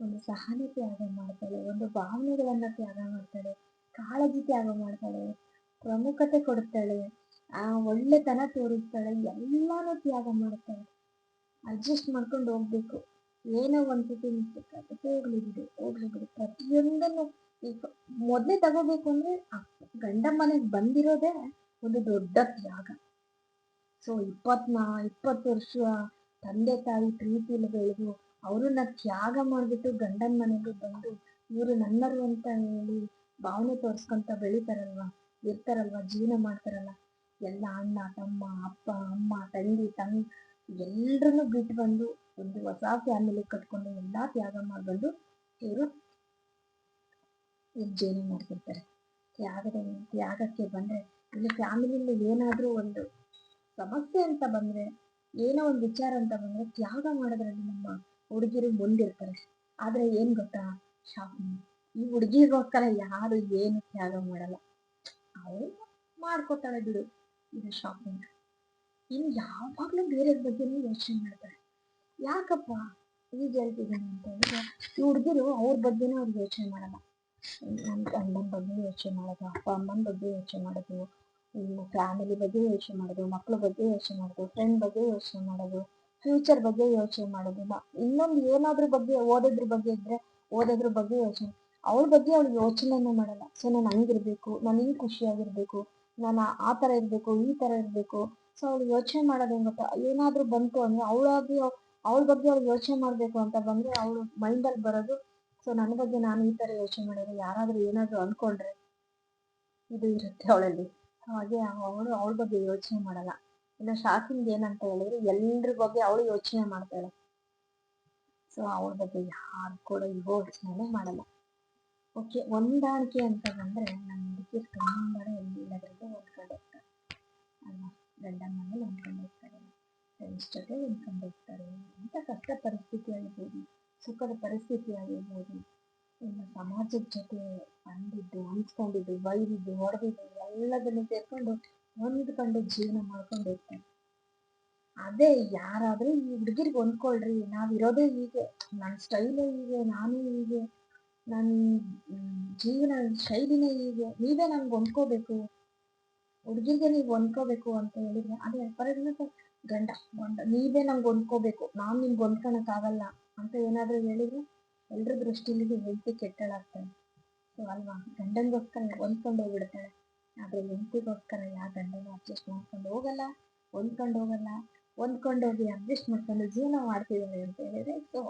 ಒಂದು ಸಹನೆ ತ್ಯಾಗ ಮಾಡ್ತಾಳೆ ಒಂದು ಭಾವನೆಗಳನ್ನ ತ್ಯಾಗ ಮಾಡ್ತಾಳೆ ಕಾಳಜಿ ತ್ಯಾಗ ಮಾಡ್ತಾಳೆ ಪ್ರಮುಖತೆ ಕೊಡ್ತಾಳೆ, ಆ ಒಳ್ಳೆತನ ತೋರಿಸ್ತಾಳೆ, ಎಲ್ಲಾನು ತ್ಯಾಗ ಮಾಡ್ತಾಳೆ. ಅಡ್ಜಸ್ಟ್ ಮಾಡ್ಕೊಂಡು ಹೋಗ್ಬೇಕು. ಏನೋ ಮಿಸ್ಟೇಕ್ ಆಗುತ್ತೆ, ಹೋಗ್ಲಿ ಬಿಡು ಹೋಗ್ಲಿ ಬಿಡು. ಪ್ರತಿಯೊಂದನ್ನು ಮೊದಲೇ ತಗೋಬೇಕು ಅಂದ್ರೆ ಗಂಡ ಮನೆಗೆ ಬಂದಿರೋದೇ ಒಂದು ದೊಡ್ಡ ತ್ಯಾಗ. ಸೊ ಇಪ್ಪತ್ನಾ, ಇಪ್ಪತ್ತು ವರ್ಷ ತಂದೆ ತಾಯಿ ಪ್ರೀತಿಲಿ ಬೆಳೆದು ಅವ್ರನ್ನ ತ್ಯಾಗ ಮಾಡ್ಬಿಟ್ಟು ಗಂಡನ ಮನೆಗೆ ಬಂದು ಇವರು ನನ್ನರು ಅಂತ ಹೇಳಿ ಭಾವನೆ ತೋರಿಸ್ಕೊಂತ ಬೆಳಿತಾರಲ್ವ? ಇರ್ತಾರಲ್ವ? ಜೀವನ ಮಾಡ್ತಾರಲ್ಲ? ಎಲ್ಲ ಅಣ್ಣ, ತಮ್ಮ, ಅಪ್ಪ, ಅಮ್ಮ, ತಂಗಿ ತಂಗ್ ಎಲ್ರನ್ನೂ ಬಿಟ್ಟು ಬಂದು ಒಂದು ಹೊಸ ಫ್ಯಾಮಿಲಿ ಕಟ್ಕೊಂಡು ಎಲ್ಲ ತ್ಯಾಗ ಮಾಡ್ಬಂದು ಇವರು ಜೀವನ ಮಾಡ್ತಿರ್ತಾರೆ. ತ್ಯಾಗದ, ತ್ಯಾಗಕ್ಕೆ ಬಂದ್ರೆ ಇಲ್ಲಿ ಫ್ಯಾಮಿಲಿಯಲ್ಲಿ ಏನಾದರೂ ಒಂದು ಸಮಸ್ಯೆ ಅಂತ ಬಂದ್ರೆ, ಏನೋ ಒಂದು ವಿಚಾರ ಅಂತ ಬಂದ್ರೆ ತ್ಯಾಗ ಮಾಡೋದ್ರಲ್ಲಿ ನಮ್ಮ ಹುಡುಗಿರು ಮುಂದಿರ್ತಾರೆ. ಆದ್ರೆ ಏನ್ ಗೊತ್ತಾ? ಶಾಪಿಂಗ್ ಈ ಹುಡುಗಿಗೋಸ್ಕರ ಯಾರು ಏನು ತ್ಯಾಗ ಮಾಡಲ್ಲ. ಅವಳು ಮಾಡ್ಕೊತಾಳೆ ಬಿಡು, ಇದು ಶಾಪಿಂಗ್ ಇನ್ನು ಯಾವಾಗ್ಲೂ ಬೇರೆ ಬಗ್ಗೆನೂ ಯೋಚನೆ ಮಾಡ್ತಾರೆ. ಯಾಕಪ್ಪ ಈಗ ಹೇಳ್ತಿದ್ದೀನಿ ಅಂತ ಹೇಳಿದ್ರೆ, ಈ ಹುಡುಗಿರು ಅವ್ರ ಬಗ್ಗೆನೂ ಅವ್ರು ಯೋಚನೆ ಮಾಡಲ್ಲ. ನನ್ನ ಗಂಡನ ಬಗ್ಗೆ ಯೋಚನೆ ಮಾಡೋದು, ಅಪ್ಪ ಅಮ್ಮನ ಬಗ್ಗೆ ಯೋಚನೆ ಮಾಡೋದು ಫ್ಯಾಮಿಲಿ ಬಗ್ಗೆ ಯೋಚನೆ ಮಾಡೋದು ಮಕ್ಕಳ ಬಗ್ಗೆ ಯೋಚನೆ ಮಾಡೋದು ಫ್ರೆಂಡ್ ಬಗ್ಗೆ ಯೋಚನೆ ಮಾಡೋದು ಫ್ಯೂಚರ್ ಬಗ್ಗೆ ಯೋಚನೆ ಮಾಡೋದು ಇನ್ನೊಂದು ಏನಾದ್ರ ಬಗ್ಗೆ ಓದೋದ್ರ ಬಗ್ಗೆ ಇದ್ರೆ ಓದೋದ್ರ ಬಗ್ಗೆ ಯೋಚನೆ. ಅವಳ ಬಗ್ಗೆ ಅವಳು ಯೋಚನೆನೂ ಮಾಡಲ್ಲ. ಸೊ ನಾನು ಹಂಗಿರ್ಬೇಕು, ನಾನು ಹಿಂಗೆ ಖುಷಿಯಾಗಿರ್ಬೇಕು, ನಾನು ಆ ಥರ ಇರಬೇಕು, ಈ ಥರ ಇರಬೇಕು. ಸೊ ಅವಳು ಯೋಚನೆ ಮಾಡೋದು ಗೊತ್ತಾ ಏನಾದರೂ ಬಂತು ಅಂದರೆ ಅವಳಾಗಿ ಅವಳ ಬಗ್ಗೆ ಅವಳು ಯೋಚನೆ ಮಾಡಬೇಕು ಅಂತ ಬಂದರೆ ಅವಳು ಮೈಂಡಲ್ಲಿ ಬರೋದು. ಸೊ ನನ್ನ ಬಗ್ಗೆ ನಾನು ಈ ಥರ ಯೋಚನೆ ಮಾಡಿದ್ರೆ ಯಾರಾದರೂ ಏನಾದರೂ ಅಂದ್ಕೊಂಡ್ರೆ ಇದು ಇರುತ್ತೆ ಅವಳಲ್ಲಿ. ಹಾಗೆ ಅವಳು ಅವಳ ಬಗ್ಗೆ ಯೋಚನೆ ಮಾಡಲ್ಲ. ಇನ್ನು ಶಾಕಿಂಗ್ ಏನಂತ ಹೇಳಿದ್ರೆ ಎಲ್ಲರ ಬಗ್ಗೆ ಅವಳು ಯೋಚನೆ ಮಾಡ್ತಾಳೆ ಸೊ ಅವಳ ಬಗ್ಗೆ ಯಾರು ಕೂಡ ಯೋಚನೆ ಮಾಡಲ್ಲ. ಓಕೆ ಹೊಂದಾಣಿಕೆ ಅಂತ ಬಂದರೆ ನನ್ನ ಹುಡುಗಿ ತುಂಬಾ ಎಲ್ಲದರಲ್ಲೂ ಹೊಂದ್ಕೊಂಡು ಹೋಗ್ತಾರೆ ಅಲ್ವಾ ಗಂಡ ಮನೇಲಿ ಹೊಂದ್ಕೊಂಡು ಹೋಗ್ತಾರೆ ಫ್ರೆಂಡ್ಸ್ ಜೊತೆ ಹೊಂದ್ಕೊಂಡು ಹೋಗ್ತಾರೆ ಎಂಥ ಕಷ್ಟ ಪರಿಸ್ಥಿತಿ ಆಗಿರ್ಬೋದು ಸುಖದ ಪರಿಸ್ಥಿತಿ ಆಗಿರ್ಬೋದು ಇನ್ನು ಸಮಾಜದ ಜೊತೆ ಅಂದಿದ್ದು ಅನ್ಸ್ಕೊಂಡಿದ್ದು ಬೈದಿದ್ದು, ಹೊಡೆದಿದ್ದು, ಎಲ್ಲದನ್ನು ಸೇರ್ಕೊಂಡು ಹೊಂದ್ಕೊಂಡು ಜೀವನ ಮಾಡ್ಕೊಂಡು ಹೋಗ್ತಾರೆ ಅದೇ ಯಾರಾದ್ರೂ ಈ ಹುಡುಗಿರ್ಗೆ ಹೊಂದ್ಕೊಳ್ರಿ ನಾವಿರೋದೇ ಹೀಗೆ ನನ್ನ ಸ್ಟೈಲೇ ಹೀಗೆ, ನಾನು ಹೀಗೆ ನನ್ನ ಜೀವನ ಶೈಲಿನೇ ಹೀಗೆ, ನೀವೇ ನನ್ಗೆ ಹೊಂದ್ಕೋಬೇಕು, ಹುಡುಗಿರ್ಗೆ ನೀವು ಹೊಂದ್ಕೋಬೇಕು ಅಂತ ಹೇಳಿದ್ರೆ, ಅದೇ ಫಾರ್ ಎಕ್ಸಾಂಪಲ್ ಗಂಡ ಗಂಡ, ನೀವೇ ನಂಗೆ ಹೊಂದ್ಕೋಬೇಕು, ನಾನು ನಿಮ್ಗೆ ಆಗಲ್ಲ ಅಂತ ಏನಾದರೂ ಹೇಳಿದ್ರೆ ಎಲ್ರ ದೃಷ್ಟಿಯಲ್ಲಿ ಹೆಂಡತಿ ಕೆಟ್ಟಳಾಗ್ತಾಳೆ. ಸೊ ಅಲ್ವಾ, ಗಂಡನಿಗೋಸ್ಕರ ಹೊಂದ್ಕೊಂಡು ಹೋಗ್ಬಿಡ್ತಾಳೆ. ಆದರೆ ಹೆಂಡತಿಗೋಸ್ಕರ ಯಾವ ಗಂಡನೂ ಅಡ್ಜಸ್ಟ್ ಮಾಡ್ಕೊಂಡು ಹೋಗಲ್ಲ, ಹೊಂದ್ಕೊಂಡು ಹೋಗಲ್ಲ, ಹೊಂದ್ಕೊಂಡು ಹೋಗಿ ಅಡ್ಜಸ್ಟ್ ಮಾಡ್ಕೊಂಡು ಜೀವನ ಮಾಡ್ತಿದ್ದಾರೆ ಅಂತ ಹೇಳಿದ್ರೆ ಸೊ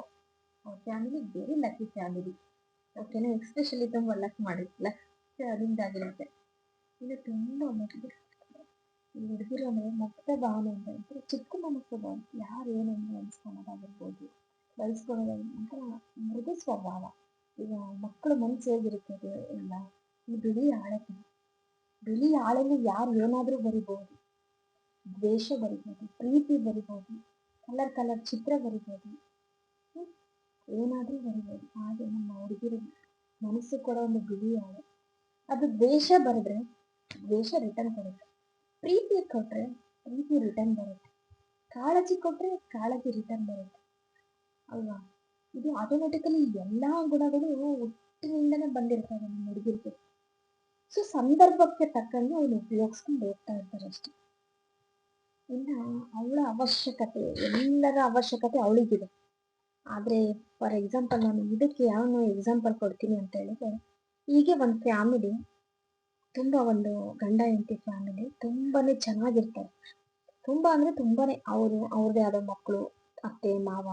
ಅವ್ರ ಫ್ಯಾಮಿಲಿ ವೆರಿ ಲಕ್ಕಿ ಫ್ಯಾಮಿಲಿ ಓಕೆನಾ ಎಕ್ಸ್ಪೆಷಲಿ ತುಂಬ ಲಕ್ ಸೊ ಲಕ್ ಅದರಿಂದಾಗಿರುತ್ತೆ ಇದು ತುಂಬ ಮಕ್ಕಳು ಈ ಹುಡುಗಿರು ಅಂದರೆ ಮುಕ್ತ ಭಾವನೆ ಅಂತ ಹೇಳ್ತಾರೆ. ಚಿಕ್ಕ ಮನಸ್ಸು ಭಾವನೆ ಯಾರು ಏನನ್ನು ಅನ್ಸ್ಕೊಳೋದಾಗಿರ್ಬೋದು ಬಯಸ್ಕೊಳ್ಳೋದಾಗಿರ್ಬೋದು ಮೃದು ಸ್ವಭಾವ ಈಗ ಮಕ್ಕಳ ಮನಸ್ಸು ಹೇಗಿರುತ್ತದೆ ಇಲ್ಲ ಈ ಬಿಳಿ ಆಳತೆ ಬಿಳಿ ಆಳಲ್ಲಿ ಯಾರು ಏನಾದರೂ ಬರಿಬೋದು ದ್ವೇಷ ಬರಿಬೋದು ಪ್ರೀತಿ ಬರಿಬೋದು ಕಲರ್ ಕಲರ್ ಚಿತ್ರ ಬರಿಬೋದು ಏನಾದರೂ ಬರಿಬೋದು ಹಾಗೆ ನಮ್ಮ ಹುಡುಗಿರು ಮನಸ್ಸು ಕೂಡ ಒಂದು ಬಿಳಿ ಆಳೆ ಅದು ದ್ವೇಷ ಬರೆದ್ರೆ ದ್ವೇಷ ರಿಟರ್ನ್ ಕೊಡುತ್ತೆ ಪ್ರೀತಿ ಕೊಟ್ರೆ ಪ್ರೀತಿ ರಿಟರ್ನ್ ಬರುತ್ತೆ ಕಾಳಜಿ ಕೊಟ್ರೆ ಕಾಳಜಿ ರಿಟರ್ನ್ ಬರುತ್ತೆ ಅಲ್ವಾ? ಇದು ಆಟೋಮೆಟಿಕಲಿ ಎಲ್ಲ ಗುಣಗಳು ಹುಟ್ಟಿನಿಂದನೇ ಬಂದಿರ್ತವೆ ನಮ್ಮ ಹುಡುಗಿರಿಗೆ ಸೊ ಸಂದರ್ಭಕ್ಕೆ ತಕ್ಕಂಗೆ ಅವನು ಉಪಯೋಗಿಸ್ಕೊಂಡು ಹೋಗ್ತಾ ಇರ್ತಾರೆ ಅಷ್ಟೇ. ಇನ್ನು ಅವಳ ಅವಶ್ಯಕತೆ, ಎಲ್ಲರ ಅವಶ್ಯಕತೆ ಅವಳಿಗಿದೆ. ಆದರೆ ಫಾರ್ ಎಕ್ಸಾಂಪಲ್ ನಾನು ಇದಕ್ಕೆ ಯಾವ ಎಕ್ಸಾಂಪಲ್ ಕೊಡ್ತೀನಿ ಅಂತ ಹೇಳಿದ್ರೆ, ಹೀಗೆ ಒಂದು ಫ್ಯಾಮಿಲಿ ತುಂಬ ಒಂದು ಗಂಡ ಹೆಂಡತಿ ಫ್ಯಾಮಿಲಿ ತುಂಬಾನೇ ಚೆನ್ನಾಗಿರ್ತಾರೆ. ತುಂಬ ಅಂದರೆ ತುಂಬಾನೇ ಅವರು, ಅವ್ರದೇ ಆದ ಮಕ್ಕಳು ಅತ್ತೆ, ಮಾವ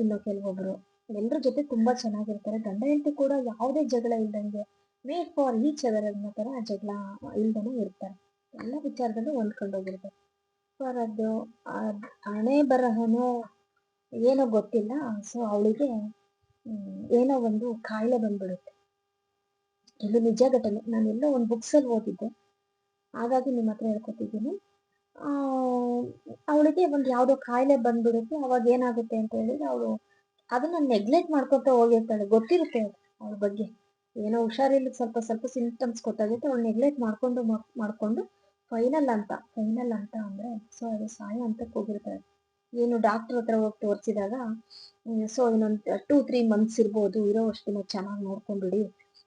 ಇನ್ನು ಕೆಲವೊಬ್ರು. ಎಲ್ಲರ ಜೊತೆ ತುಂಬಾ ಚೆನ್ನಾಗಿರ್ತಾರೆ. ಗಂಡ ಹೆಂಡತಿ ಕೂಡ ಯಾವುದೇ ಜಗಳ ಇಲ್ದಂಗೆ ಮೇಕ್ ಫಾರ್ ಈಚ್ ಅದರ್ ಅನ್ನೋ ತರ ಜಗಳ ಇಲ್ದನೆ ಇರ್ತಾರೆ. ಎಲ್ಲ ವಿಚಾರದಲ್ಲೂ ಹೊಂದ್ಕೊಂಡು ಹೋಗಿರ್ತಾರೆ. ಫಾರ್ ಅದು ಹಣೆ ಬರಹನೋ ಏನೋ ಗೊತ್ತಿಲ್ಲ. ಸೊ ಅವಳಿಗೆ ಏನೋ ಒಂದು ಕಾಯಿಲೆ ಬಂದ್ಬಿಡುತ್ತೆ. ಇದು ನಿಜ ಘಟನೆ. ನಾನೆಲ್ಲೋ ಒಂದು ಬುಕ್ಸಲ್ಲಿ ಓದಿದ್ದೆ. ಹಾಗಾಗಿ ನಿಮ್ಮ ಹತ್ರ ಹೇಳ್ಕೊತಿದ್ದೀನಿ. ಅವಳಿಗೆ ಒಂದು ಯಾವುದೋ ಕಾಯಿಲೆ ಬಂದ್ಬಿಡುತ್ತೆ, ಅವಾಗ ಏನಾಗುತ್ತೆ ಅಂತ ಹೇಳಿದ್ರೆ ಅವಳು ಅದನ್ನ ನೆಗ್ಲೆಕ್ಟ್ ಮಾಡ್ಕೊತ ಹೋಗಿರ್ತಾಳೆ. ಗೊತ್ತಿರುತ್ತೆ ಅವಳ ಬಗ್ಗೆ. ಏನೋ ಹುಷಾರಿಲ್ಲ ಸ್ವಲ್ಪ ಸ್ವಲ್ಪ ಸಿಂಪ್ಟಮ್ಸ್ ಗೊತ್ತಾಗುತ್ತೆ, ಅವಳು ನೆಗ್ಲೆಕ್ಟ್ ಮಾಡ್ಕೊಂಡು ಮಾಡ್ಕೊಂಡು ಫೈನಲ್ ಅಂತ ಫೈನಲ್ ಅಂತ ಅಂದ್ರೆ ಸೊ ಅದು ಸಾಯ ಅಂತ ಹೋಗಿರ್ತಾಳೆ. ಏನು ಡಾಕ್ಟರ್ ಹತ್ರ ಹೋಗಿ ತೋರಿಸಿದಾಗ ಸೊ ಇನ್ನೊಂದು ಟೂ ತ್ರೀ ಮಂತ್ಸ್ ಇರ್ಬೋದು, ಇರೋ ಅಷ್ಟು ಚೆನ್ನಾಗಿ ನೋಡ್ಕೊಂಡ್ಬಿಡಿ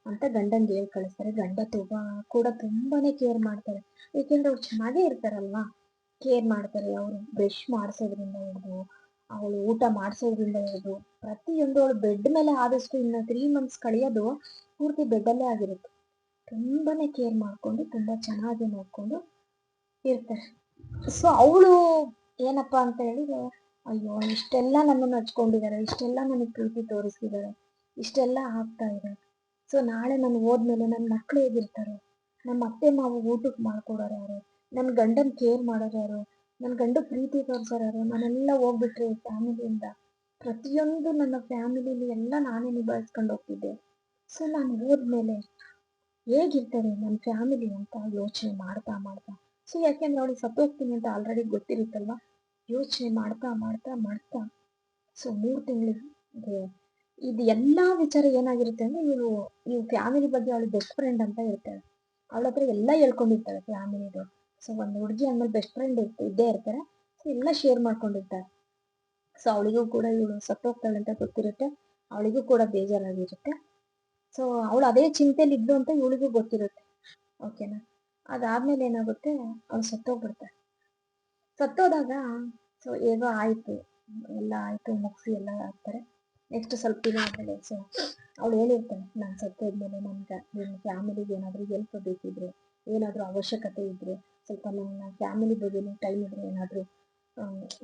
ಅಂತ ಗಂಡನ್ಗೆ ಹೇಳಿ ಕಳಿಸ್ತಾರೆ ಗಂಡ ತುಂಬಾ ಕೂಡ ತುಂಬಾನೇ ಕೇರ್ ಮಾಡ್ತಾರೆ. ಏಕೆಂದ್ರೆ ಅವ್ರು ಚೆನ್ನಾಗೇ ಇರ್ತಾರಲ್ವಾ? ಕೇರ್ ಮಾಡ್ತಾರೆ, ಅವರು ಬ್ರಷ್ ಮಾಡಿಸೋದ್ರಿಂದ ಹಿಡಿದು ಅವಳು ಊಟ ಮಾಡಿಸೋದ್ರಿಂದ ಹಿಡಿದು ಪ್ರತಿಯೊಂದು ಅವಳು ಬೆಡ್ ಮೇಲೆ ಆದಷ್ಟು ಇನ್ನು ತ್ರೀ ಮಂತ್ಸ್ ಕಳೆಯೋದು ಪೂರ್ತಿ ಬೆಡ್ಡಲ್ಲೇ ಆಗಿರುತ್ತೆ. ತುಂಬಾನೇ ಕೇರ್ ಮಾಡಿಕೊಂಡು, ತುಂಬಾ ಚೆನ್ನಾಗಿ ನೋಡ್ಕೊಂಡು ಇರ್ತಾರೆ. ಸೊ ಅವಳು ಏನಪ್ಪ ಅಂತ ಹೇಳಿದ್ರೆ, ಅಯ್ಯೋ, ಇಷ್ಟೆಲ್ಲ ನನ್ನನ್ನು ಹಚ್ಕೊಂಡಿದ್ದಾರೆ ಇಷ್ಟೆಲ್ಲ ನನಗೆ ಪ್ರೀತಿ ತೋರಿಸ್ತಿದ್ದಾರೆ ಇಷ್ಟೆಲ್ಲ ಆಗ್ತಾ ಇದೆ. ಸೊ ನಾಳೆ ನಾನು ಹೋದ್ಮೇಲೆ ನನ್ನ ಮಕ್ಕಳು ಹೇಗಿರ್ತಾರೆ? ನಮ್ಮ ಅತ್ತೆ ಮಾವು ಊಟಕ್ಕೆ ಮಾಡ್ಕೊಡೋರು ಯಾರು? ನನ್ನ ಗಂಡನ ಕೇರ್ ಮಾಡೋರು ಯಾರು ನನ್ನ ಗಂಡ ಪ್ರೀತಿ ತೋರಿಸೋರು ಯಾರು ನಾನೆಲ್ಲ ಹೋಗ್ಬಿಟ್ರೆ ಫ್ಯಾಮಿಲಿಯಿಂದ ಪ್ರತಿಯೊಂದು ನನ್ನ ಫ್ಯಾಮಿಲಿಲಿ ಎಲ್ಲ ನಾನೇ ನಿಭಾಯಿಸ್ಕೊಂಡು ಹೋಗ್ತಿದ್ದೆ. ಸೊ ನಾನು ಹೋದ್ಮೇಲೆ ಹೇಗಿರ್ತಾರೆ ನನ್ನ ಫ್ಯಾಮಿಲಿ ಅಂತ ಯೋಚನೆ ಮಾಡ್ತಾ ಮಾಡ್ತಾ ಸೊ ಯಾಕೆಂದ್ರೆ ಅವಳಿಗೆ ಸತ್ತೋಗ್ತೀನಿ ಅಂತ ಆಲ್ರೆಡಿ ಗೊತ್ತಿರುತ್ತಲ್ವ? ಯೋಚನೆ ಮಾಡ್ತಾ ಮಾಡ್ತಾ ಮಾಡ್ತಾ ಸೊ ಮೂರು ತಿಂಗಳಿಗೆ ಇದು ಎಲ್ಲ ವಿಚಾರ ಏನಾಗಿರುತ್ತೆ ಅಂದ್ರೆ ಇವಳು ಈ ಫ್ಯಾಮಿಲಿ ಬಗ್ಗೆ ಅವಳು ಬೆಸ್ಟ್ ಫ್ರೆಂಡ್ ಅಂತ ಇರ್ತಾಳೆ ಅವಳ ಹತ್ರ ಎಲ್ಲ ಹೇಳ್ಕೊಂಡಿರ್ತಾಳೆ ಫ್ಯಾಮಿಲಿದು ಸೊ ಒಂದು ಹುಡುಗಿ ಆಮೇಲೆ ಬೆಸ್ಟ್ ಫ್ರೆಂಡ್ ಇದ್ದೇ ಇರ್ತಾರೆ. ಸೊ ಎಲ್ಲ ಶೇರ್ ಮಾಡ್ಕೊಂಡಿರ್ತಾರೆ. ಸೊ ಅವಳಿಗೂ ಕೂಡ ಇವಳು ಸತ್ತೋಗ್ತಾಳೆ ಅಂತ ಗೊತ್ತಿರುತ್ತೆ. ಅವಳಿಗೂ ಕೂಡ ಬೇಜಾರಾಗಿರುತ್ತೆ. ಸೊ ಅವಳು ಅದೇ ಚಿಂತೆಯಲ್ಲಿ ಇದ್ದು ಅಂತ ಇವಳಿಗೂ ಗೊತ್ತಿರುತ್ತೆ. ಓಕೆನಾ ಅದಾದ್ಮೇಲೆ ಏನಾಗುತ್ತೆ? ಅವಳು ಸತ್ತೋಗ್ಬಿಡ್ತಾಳೆ. ಸತ್ತೋದಾಗ ಸೊ ಏನೋ ಆಯ್ತು. ಎಲ್ಲ ಆಯ್ತು, ಮುಗಿಸಿ ಎಲ್ಲ ಆಗ್ತಾರೆ. ನೆಕ್ಸ್ಟ್ ಸ್ವಲ್ಪ ದಿನ ಆದಮೇಲೆ ಸೊ ಅವಳು ಹೇಳಿರ್ತಾನೆ ನಾನು ಸತ್ತೋದ್ಮೇಲೆ ನನ್ಗೆ ನಿಮ್ಮ ಫ್ಯಾಮಿಲಿಗೆ ಏನಾದರೂ ಹೆಲ್ಪ್ ಬೇಕಿದ್ರೆ, ಏನಾದರೂ ಅವಶ್ಯಕತೆ ಇದ್ರೆ ಸ್ವಲ್ಪ ನನ್ನ ಫ್ಯಾಮಿಲಿ ಬಗ್ಗೆ ಟೈಮ್ ಇದ್ರೆ ಏನಾದರೂ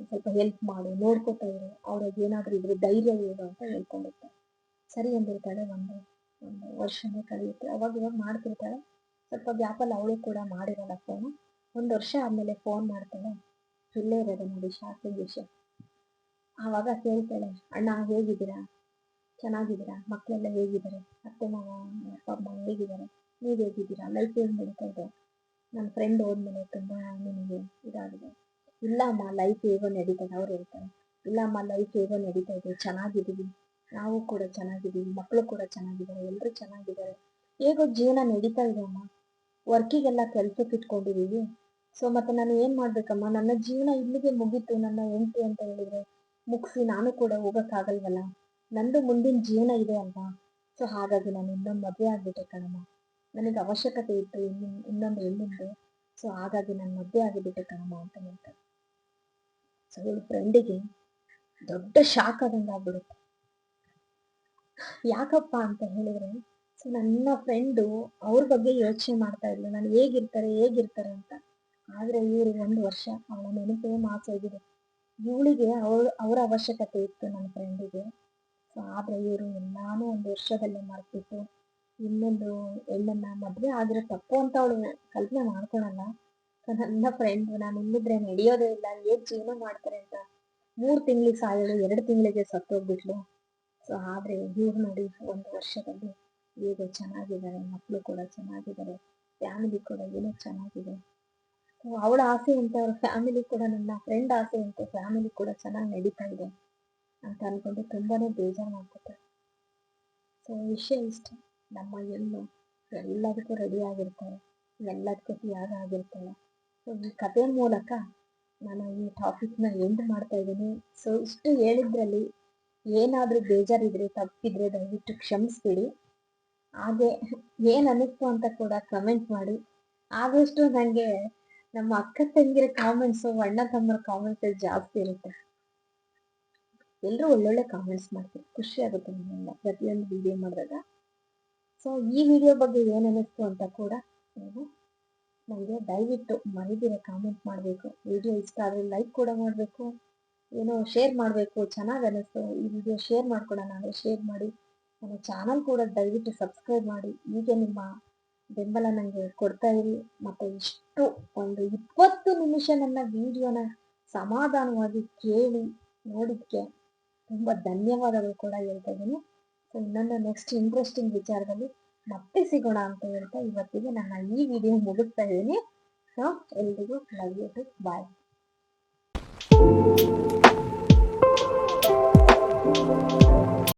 ಸ್ವಲ್ಪ ಹೆಲ್ಪ್ ಮಾಡು, ನೋಡ್ಕೋತಾ ಇರು. ಅವ್ರಿಗೆ ಏನಾದರೂ ಇದ್ರೆ ಧೈರ್ಯ ಇರು ಅಂತ ಹೇಳ್ಕೊಂಡಿರ್ತಾರೆ ಸರಿ ಅಂದಿರ್ತಾಳೆ ಒಂದು ಒಂದು ವರ್ಷನೇ ಕಳೆಯುತ್ತೆ. ಅವಾಗ ಇವಾಗ ಮಾಡ್ತಿರ್ತಾಳೆ ಸ್ವಲ್ಪ ಗ್ಯಾಪಲ್ಲಿ ಅವಳು ಕೂಡ ಮಾಡಿರಲ್ಲ ಫೋನು ಒಂದು ವರ್ಷ ಆದಮೇಲೆ ಫೋನ್ ಮಾಡ್ತಾಳೆ. ಇಲ್ಲೇ ಇರೋದು ನೋಡಿ ಶಾಕಿಂಗ್ ವಿಷಯ. ಆವಾಗ ಕೇಳ್ತಾಳೆ, ಅಣ್ಣ, ಹೇಗಿದ್ದೀರಾ? ಚೆನ್ನಾಗಿದ್ದೀರಾ? ಮಕ್ಕಳೆಲ್ಲ ಹೇಗಿದ್ದಾರೆ? ಅತ್ತೆ ಮಾವ, ಅಪ್ಪ, ಅಮ್ಮ ಹೇಗಿದ್ದಾರೆ? ನೀವು ಹೇಗಿದ್ದೀರಾ? ಲೈಫ್ ಹೇಗೆ ನಡೀತಾ ನನ್ನ ಫ್ರೆಂಡ್ ಹೋದ್ಮೇಲೆ ತುಂಬ ನಿಮಗೆ ಇದಾಗಿದೆ. ಇಲ್ಲಮ್ಮ ಲೈಫ್ ಹೇಗೋ ನಡೀತದೆ, ಅವ್ರು ಹೇಳ್ತಾರೆ. ಇಲ್ಲಮ್ಮ ಲೈಫ್ ಹೇಗೋ ನಡೀತಾ ಇದೆ, ಚೆನ್ನಾಗಿದ್ದೀವಿ. ನಾವು ಕೂಡ ಚೆನ್ನಾಗಿದ್ದೀವಿ ಮಕ್ಕಳು ಕೂಡ ಚೆನ್ನಾಗಿದ್ದಾರೆ ಎಲ್ಲರೂ ಚೆನ್ನಾಗಿದ್ದಾರೆ. ಹೇಗೋ ಜೀವನ ನಡೀತಾ ಇದೆ ಅಮ್ಮ. ವರ್ಕಿಗೆಲ್ಲ ಕೆಲ್ಸಕ್ಕೆ ಇಟ್ಕೊಂಡಿದ್ದೀವಿ. ಸೊ ಮತ್ತೆ ನಾನು ಏನು ಮಾಡ್ಬೇಕಮ್ಮ? ನನ್ನ ಜೀವನ ಇಲ್ಲಿಗೆ ಮುಗೀತು, ನನ್ನ ಹೆಂಡತಿ ಅಂತ ಹೇಳಿದ್ರೆ ಮುಗಿಸಿ ನಾನು ಕೂಡ ಹೋಗೋಕ್ಕಾಗಲ್ವಲ್ಲ? ನಂದು ಮುಂದಿನ ಜೀವನ ಇದೆ ಅಲ್ವಾ? ಸೊ ಹಾಗಾಗಿ ನಾನು ಇನ್ನೊಂದು ಮದುವೆ ಆಗ್ಬಿಟ್ಟೆ ಕಣಮ್ಮ. ನನಗೆ ಅವಶ್ಯಕತೆ ಇತ್ತು ಇನ್ನೊಂದು ಇನ್ನೊಂದು ಹೆಣ್ಣಿಂದು ಸೊ ಹಾಗಾಗಿ ನನ್ನ ಮದುವೆ ಆಗಿಬಿಟ್ಟೆ ಕಣಮ್ಮ ಅಂತ ಹೇಳ್ತಾರೆ. ಸೊ ಇವಳು ಫ್ರೆಂಡಿಗೆ ದೊಡ್ಡ ಶಾಕ್ ಆದಂಗೆ ಆಗ್ಬಿಡುತ್ತೆ. ಯಾಕಪ್ಪ ಅಂತ ಹೇಳಿದ್ರೆ ಸೊ ನನ್ನ ಫ್ರೆಂಡು ಅವ್ರ ಬಗ್ಗೆ ಯೋಚನೆ ಮಾಡ್ತಾ ಇದ್ಲು. ನಾನು ಹೇಗಿರ್ತಾರೆ ಹೇಗಿರ್ತಾರೆ ಅಂತ. ಆದ್ರೆ ಇವರು ಒಂದು ವರ್ಷ ಅವಳ ನೆನಪೇ ಮಾಸೋಗಿದೆ ಇವಳಿಗೆ ಅವ್ರ, ಅವರ ಅವಶ್ಯಕತೆ ಇತ್ತು ನನ್ನ ಫ್ರೆಂಡಿಗೆ ಸೊ ಆದ್ರೆ ಇವರು ಎಲ್ಲಾನು ಒಂದು ವರ್ಷದಲ್ಲೇ ಮಾಡ್ತಿತ್ತು ಇನ್ನೊಂದು ಹೆಣ್ಣನ್ನ ಮದುವೆ ಆದ್ರೆ ತಪ್ಪು ಅಂತ ಅವಳು ಕಲ್ಪನೆ ಮಾಡ್ಕೊಳಲ್ಲ. ನನ್ನ ಫ್ರೆಂಡ್ ನಾನು ಇಲ್ಲಿದ್ರೆ ನಡೆಯೋದೇ ಇಲ್ಲ. ಏನ್ ಜೀವನ ಮಾಡ್ತಾರೆ ಅಂತ ಮೂರು ತಿಂಗಳಿಗೆ ಸಾಯೋಳು, ಎರಡು ತಿಂಗಳಿಗೆ ಸತ್ತೋಗ್ಬಿಟ್ಲು ಸೊ ಆದ್ರೆ ಇವ್ರು ನೋಡಿ ಒಂದು ವರ್ಷದಲ್ಲಿ ಈಗ ಚೆನ್ನಾಗಿದ್ದಾರೆ ಮಕ್ಕಳು ಕೂಡ ಚೆನ್ನಾಗಿದ್ದಾರೆ ಫ್ಯಾಮಿಲಿ ಕೂಡ ಏನೋ ಚೆನ್ನಾಗಿದೆ. ಅವಳ ಆಸೆ ಅಂತ ಅವ್ರ ಫ್ಯಾಮಿಲಿ ಕೂಡ ನನ್ನ ಫ್ರೆಂಡ್ ಆಸೆ ಅಂತ ಫ್ಯಾಮಿಲಿ ಕೂಡ ಚೆನ್ನಾಗಿ ನಡೀತಾ ಇದೆ ಅಂತ ಅನ್ಕೊಂಡು ತುಂಬಾನೇ ಬೇಜಾರು ಮಾಡ್ಕೊತಾರೆ. ಸೊ ವಿಷಯ ಇಷ್ಟ. ನಮ್ಮ ಹೆಣ್ಣು ಎಲ್ಲದಕ್ಕೂ ರೆಡಿ ಆಗಿರ್ತಾಳೆ ಎಲ್ಲದಕ್ಕೂ ತಯಾರು ಆಗಿರ್ತಾಳೆ ಸೊ ಈ ಕಥೆ ಮೂಲಕ ನಾನು ಈ ಟಾಪಿಕ್ನ ಎಂಡ್ ಮಾಡ್ತಾ ಇದ್ದೀನಿ. ಸೊ ಇಷ್ಟು ಹೇಳಿದ್ರಲ್ಲಿ ಏನಾದರೂ ಬೇಜಾರಿದ್ರೆ, ತಪ್ಪಿದ್ರೆ ದಯವಿಟ್ಟು ಕ್ಷಮಿಸ್ಬಿಡಿ. ಹಾಗೆ ಏನು ಅನಿಸ್ತು ಅಂತ ಕೂಡ ಕಮೆಂಟ್ ಮಾಡಿ. ಆದಷ್ಟು ನನಗೆ ನಮ್ಮ ಅಕ್ಕ ತಂಗಿರ ಕಾಮೆಂಟ್ಸು ಅಣ್ಣ ತಮ್ಮರ ಕಾಮೆಂಟ್ಸ್ ಜಾಸ್ತಿ ಇರುತ್ತೆ. ಎಲ್ಲರೂ ಒಳ್ಳೊಳ್ಳೆ ಕಾಮೆಂಟ್ಸ್ ಮಾಡ್ತೀವಿ. ಖುಷಿ ಆಗುತ್ತೆ ಪ್ರತಿಯೊಂದು ವಿಡಿಯೋ ಮಾಡಿದಾಗ ಸೊ ಈ ವಿಡಿಯೋ ಬಗ್ಗೆ ಏನು ಅನ್ನಿಸ್ತು ಅಂತ ಕೂಡ ನೀವು ನನಗೆ ದಯವಿಟ್ಟು ಮರಿದಿರ ಕಾಮೆಂಟ್ ಮಾಡಬೇಕು. ವಿಡಿಯೋ ಇಷ್ಟ ಆದರೆ ಲೈಕ್ ಕೂಡ ಮಾಡಬೇಕು. ಏನೋ ಶೇರ್ ಮಾಡಬೇಕು, ಚೆನ್ನಾಗಿ ಅನ್ನಿಸ್ತು. ಈ ವಿಡಿಯೋ ಶೇರ್ ಮಾಡ್ಕೊಡೋಣ ಅಂದರೆ ಶೇರ್ ಮಾಡಿ. ನನ್ನ ಚಾನಲ್ ಕೂಡ ದಯವಿಟ್ಟು ಸಬ್ಸ್ಕ್ರೈಬ್ ಮಾಡಿ. ಹೀಗೆ ನಿಮ್ಮ ಬೆಂಬಲ ನನಗೆ ಕೊಡ್ತಾ ಇರಿ. ಮತ್ತು ಇಷ್ಟು ಒಂದು ಇಪ್ಪತ್ತು ನಿಮಿಷ ನನ್ನ ವಿಡಿಯೋನ ಸಮಾಧಾನವಾಗಿ ಕೇಳಿ ನೋಡಿದ್ದಕ್ಕೆ ತುಂಬ ಧನ್ಯವಾದಗಳು ಕೂಡ ಹೇಳ್ತಾ ಇದ್ದೀನಿ. ಇನ್ನೊಂದು ನೆಕ್ಸ್ಟ್ ಇಂಟ್ರೆಸ್ಟಿಂಗ್ ವಿಚಾರದಲ್ಲಿ ಮತ್ತೆ ಸಿಗೋಣ ಅಂತ ಹೇಳ್ತಾ ಇವತ್ತಿಗೆ ನನ್ನ ಈ ವಿಡಿಯೋ ಮುಗಿಸ್ತಾ ಇದ್ದೀನಿ. ಸೊ ಎಲ್ರಿಗೂ ಲವ್ ಯು ಟು ಬಾಯ್